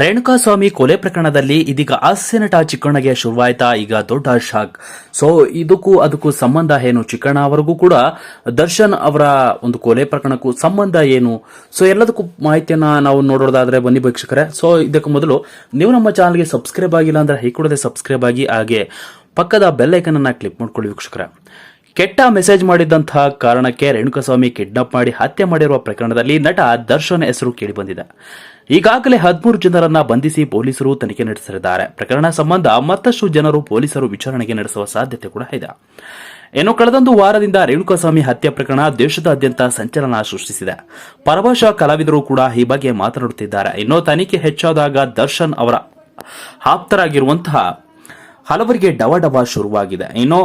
ರೇಣುಕಾಸ್ವಾಮಿ ಕೊಲೆ ಪ್ರಕರಣದಲ್ಲಿ ಇದೀಗ ಹಾಸ್ಯ ನಟ ಚಿಕ್ಕಣ್ಣಗೆ ಶುರುವಾಯ್ತಾ ಈಗ ದೊಡ್ಡ ಶಾಕ್. ಸೊ ಇದಕ್ಕೂ ಅದಕ್ಕೂ ಸಂಬಂಧ ಏನು? ಚಿಕ್ಕಣ್ಣ ಅವರಿಗೂ ಕೂಡ ದರ್ಶನ್ ಅವರ ಒಂದು ಕೊಲೆ ಪ್ರಕರಣಕ್ಕೂ ಸಂಬಂಧ ಏನು? ಸೊ ಎಲ್ಲದಕ್ಕೂ ಮಾಹಿತಿಯನ್ನ ನಾವು ನೋಡೋದಾದ್ರೆ ಬನ್ನಿ ವೀಕ್ಷಕರೇ. ಸೊ ಇದಕ್ಕೂ ಮೊದಲು ನೀವು ನಮ್ಮ ಚಾನಲ್ಗೆ ಸಬ್ಸ್ಕ್ರೈಬ್ ಆಗಿಲ್ಲ ಅಂದ್ರೆ ಕೂಡಲೇ ಸಬ್ಸ್ಕ್ರೈಬ್ ಆಗಿ ಹಾಗೆ ಪಕ್ಕದ ಬೆಲ್ ಐಕನ್ ಅನ್ನ ಕ್ಲಿಕ್ ಮಾಡ್ಕೊಳ್ಳಿ ವೀಕ್ಷಕರೇ. ಕೆಟ್ಟ ಮೆಸೇಜ್ ಮಾಡಿದಂತಹ ಕಾರಣಕ್ಕೆ ರೇಣುಕಸ್ವಾಮಿ ಕಿಡ್ನಾಪ್ ಮಾಡಿ ಹತ್ಯೆ ಮಾಡಿರುವ ಪ್ರಕರಣದಲ್ಲಿ ನಟ ದರ್ಶನ್ ಹೆಸರು ಕೇಳಿಬಂದಿದೆ. ಈಗಾಗಲೇ ಹದಿಮೂರು ಜನರನ್ನ ಬಂಧಿಸಿ ಪೊಲೀಸರು ತನಿಖೆ ನಡೆಸಲಿದ್ದಾರೆ. ಪ್ರಕರಣ ಸಂಬಂಧ ಮತ್ತಷ್ಟು ಜನರು ಪೊಲೀಸರು ವಿಚಾರಣೆಗೆ ನಡೆಸುವ ಸಾಧ್ಯತೆ ಕೂಡ ಇದೆ. ಇನ್ನು ಕಳೆದೊಂದು ವಾರದಿಂದ ರೇಣುಕಾಸ್ವಾಮಿ ಹತ್ಯೆ ಪ್ರಕರಣ ದೇಶದಾದ್ಯಂತ ಸಂಚಲನ ಸೃಷ್ಟಿಸಿದೆ. ಪರಭಾಷಾ ಕಲಾವಿದರು ಕೂಡ ಈ ಬಗ್ಗೆ ಮಾತನಾಡುತ್ತಿದ್ದಾರೆ. ಇನ್ನು ತನಿಖೆ ಹೆಚ್ಚಾದಾಗ ದರ್ಶನ್ ಅವರ ಆಪ್ತರಾಗಿರುವಂತಹ ಹಲವರಿಗೆ ಡವ ಡವ ಶುರುವಾಗಿದೆ. ಇನ್ನು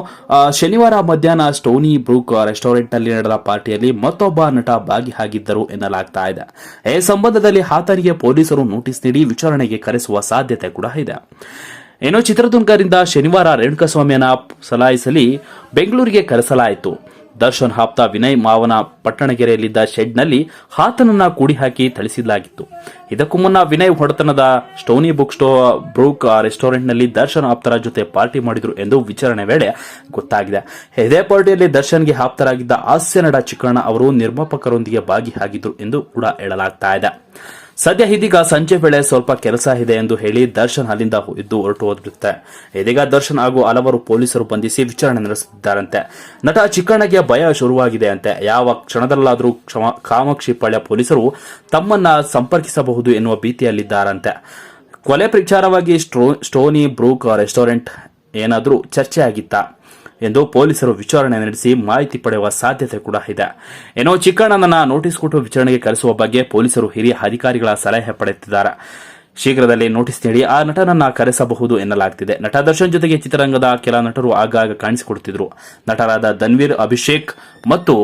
ಶನಿವಾರ ಮಧ್ಯಾಹ್ನ ಸ್ಟೋನಿ ಬ್ರೂಕ್ ರೆಸ್ಟೋರೆಂಟ್ನಲ್ಲಿ ನಡೆದ ಪಾರ್ಟಿಯಲ್ಲಿ ಮತ್ತೊಬ್ಬ ನಟ ಭಾಗಿಯಾಗಿದ್ದರು ಎನ್ನಲಾಗ್ತಾ ಇದೆ. ಈ ಸಂಬಂಧದಲ್ಲಿ ಆತನಿಗೆ ಪೊಲೀಸರು ನೋಟಿಸ್ ನೀಡಿ ವಿಚಾರಣೆಗೆ ಕರೆಸುವ ಸಾಧ್ಯತೆ ಕೂಡ ಇದೆ. ಇನ್ನು, ಚಿತ್ರದುರ್ಗದಿಂದ ಶನಿವಾರ ರೇಣುಕಸ್ವಾಮಿಯನ್ನ ಸಲಾಯಿಸಲಿ ಬೆಂಗಳೂರಿಗೆ ಕರೆಸಲಾಯಿತು. ದರ್ಶನ್ ಹಾಪ್ತ ವಿನಯ್ ಮಾವನ ಪಟ್ಟಣಗೆರೆಯಲ್ಲಿದ್ದ ಶೆಡ್ನಲ್ಲಿ ಆತನನ್ನ ಕೂಡಿ ಹಾಕಿ ಥಳಿಸಲಾಗಿತ್ತು ಇದಕ್ಕೂ ಮುನ್ನ ವಿನಯ್ ಹೊಡೆತನದ ಸ್ಟೋನಿ ಬುಕ್ ಸ್ಟೋ ಬ್ರೂಕ್ ರೆಸ್ಟೋರೆಂಟ್ನಲ್ಲಿ ದರ್ಶನ್ ಆಪ್ತರ ಜೊತೆ ಪಾರ್ಟಿ ಮಾಡಿದ್ರು ಎಂದು ವಿಚಾರಣೆ ವೇಳೆ ಗೊತ್ತಾಗಿದೆ. ಇದೇ ಪಾರ್ಟಿಯಲ್ಲಿ ದರ್ಶನ್ಗೆ ಆಪ್ತರಾಗಿದ್ದ ಹಾಸ್ಯ ಚಿಕ್ಕಣ್ಣ ಅವರು ನಿರ್ಮಾಪಕರೊಂದಿಗೆ ಭಾಗಿಯಾಗಿದ್ರು ಎಂದು ಕೂಡ ಹೇಳಲಾಗ್ತಾ ಇದೆ. ಸದ್ಯ ಇದೀಗ ಸಂಜೆ ವೇಳೆ ಸ್ವಲ್ಪ ಕೆಲಸ ಇದೆ ಎಂದು ಹೇಳಿ ದರ್ಶನ್ ಅಲ್ಲಿಂದ ಇದ್ದು ಹೊರಟು ಹೋಗುತ್ತೆ ಇದೀಗ ದರ್ಶನ್ ಹಾಗೂ ಹಲವರು ಪೊಲೀಸರು ಬಂಧಿಸಿ ವಿಚಾರಣೆ ನಡೆಸುತ್ತಿದ್ದಾರಂತೆ. ನಟ ಚಿಕ್ಕಣ್ಣಗೆ ಭಯ ಶುರುವಾಗಿದೆ ಅಂತೆ. ಯಾವ ಕ್ಷಣದಲ್ಲಾದರೂ ಕಾಮಾಕ್ಷಿ ಪಾಳ್ಯ ಪೊಲೀಸರು ತಮ್ಮನ್ನ ಸಂಪರ್ಕಿಸಬಹುದು ಎನ್ನುವ ಭೀತಿಯಲ್ಲಿದ್ದಾರಂತೆ. ಕೊಲೆ ಪ್ರಚಾರವಾಗಿ ಸ್ಟೋನಿ ಬ್ರೂಕ್ ರೆಸ್ಟೋರೆಂಟ್ ಏನಾದರೂ ಚರ್ಚೆ ಆಗಿತ್ತಾ ಎಂದು ಪೊಲೀಸರು ವಿಚಾರಣೆ ನಡೆಸಿ ಮಾಹಿತಿ ಪಡೆಯುವ ಸಾಧ್ಯತೆ ಕೂಡ ಇದೆ. ಏನೋ ಚಿಕ್ಕಣ್ಣನನ್ನ ನೋಟಿಸ್ ಕೊಟ್ಟು ವಿಚಾರಣೆಗೆ ಕರೆಸುವ ಬಗ್ಗೆ ಪೊಲೀಸರು ಹಿರಿಯ ಅಧಿಕಾರಿಗಳ ಸಲಹೆ ಪಡೆಯುತ್ತಿದ್ದಾರೆ. ಶೀಘ್ರದಲ್ಲಿ ನೋಟಿಸ್ ನೀಡಿ ಆ ನಟನನ್ನ ಕರೆಸಬಹುದು ಎನ್ನಲಾಗ್ತಿದೆ. ನಟ ದರ್ಶನ್ ಜೊತೆಗೆ ಚಿತ್ರರಂಗದ ಕೆಲ ನಟರು ಆಗಾಗ ಕಾಣಿಸಿಕೊಡುತ್ತಿದ್ರು. ನಟರಾದ ಧನ್ವೀರ್, ಅಭಿಷೇಕ್ ಮತ್ತು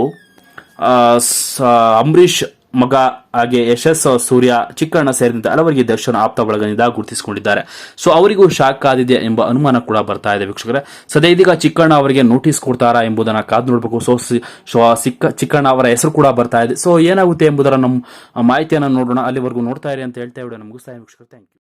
ಅಂಬರೀಶ್ ಮಗ ಹಾಗೆ ಯಶಸ್ ಸೂರ್ಯ ಚಿಕ್ಕಣ್ಣ ಸೇರಿದಂತೆ ಹಲವರಿಗೆ ದರ್ಶನ್ ಆಪ್ತ ಬಳಗದಿಂದ ಗುರುತಿಸಿಕೊಂಡಿದ್ದಾರೆ. ಸೊ ಅವರಿಗೂ ಶಾಕ್ ಆದಿದೆ ಎಂಬ ಅನುಮಾನ ಕೂಡ ಬರ್ತಾ ಇದೆ ವೀಕ್ಷಕರೇ. ಸದ್ಯ ಇದೀಗ ಚಿಕ್ಕಣ್ಣ ಅವರಿಗೆ ನೋಟಿಸ್ ಕೊಡ್ತಾರಾ ಎಂಬುದನ್ನು ಕಾದು ನೋಡಬೇಕು. ಸೊ ಸಿಕ್ಕ, ಚಿಕ್ಕಣ್ಣ ಅವರ ಹೆಸರು ಕೂಡ ಬರ್ತಾ ಇದೆ. ಸೊ ಏನಾಗುತ್ತೆ ಎಂಬುದರ ನಮ್ಮ ಮಾಹಿತಿಯನ್ನು ನೋಡೋಣ. ಅಲ್ಲಿವರೆಗೂ ನೋಡ್ತಾ ಇರಿ ಅಂತ ಹೇಳ್ತಾ ವಿಡಿಯೋ ನಮಗೂ ಸಹ ವೀಕ್ಷಕರು. Thank you